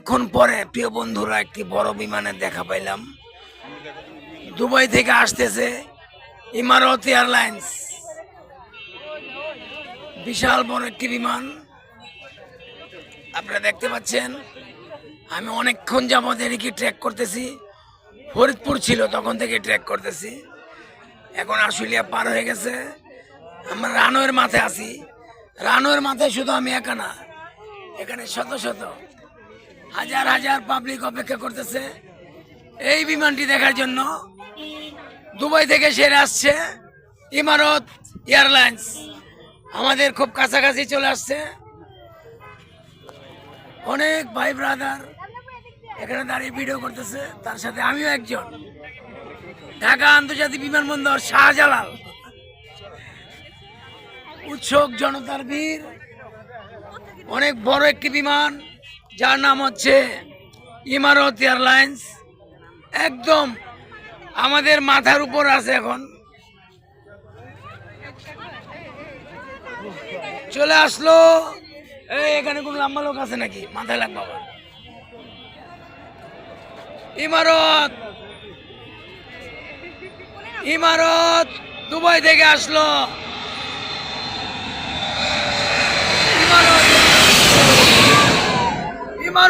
অনেকক্ষণ পরে, প্রিয় বন্ধুরা, একটি বড় বিমানে দেখা পাইলাম। দুবাই থেকে আসতেছে ইমারত এয়ারলাইন্স। বিশাল বড় একটি বিমান। আপনারা দেখতে পাচ্ছেন, আমি অনেকক্ষণ যাবৎ এদিকে ট্র্যাক করতেছি। ফরিদপুর ছিল, তখন থেকে ট্র্যাক করতেছি। এখন আশুলিয়া পার হয়ে গেছে। আমরা রানওয়ের মাথায় আছি। রানওয়ের মাথায় শুধু আমি একা না, এখানে শত শত হাজার হাজার পাবলিক অপেক্ষা করতেছে। এই বিমানটি দেখার জন্য দুবাই থেকে সেরে আসছে ইমারত এয়ারলাইন্স। আমাদের খুব কাছাকাছি চলে আসছে। অনেক ভাই ব্রাদার এখানে দাঁড়িয়ে ভিডিও করতেছে, তার সাথে আমিও একজন। ঢাকা আন্তর্জাতিক বিমানবন্দর শাহজালাল। উৎসুক জনতার ভিড়, অনেক বড় একটি বিমান। যার নাম হচ্ছে ইমারত এয়ারলাইন্স। একদম আমাদের মাথার উপর আছে এখন। চলে আসলো। এই, এখানে কোন লম্বা লোক আছে নাকি? মাথায় লাগবে আবার। ইমারত। ইমারত দুবাই থেকে আসলো ইমারত ইমারত এয়ারলাইন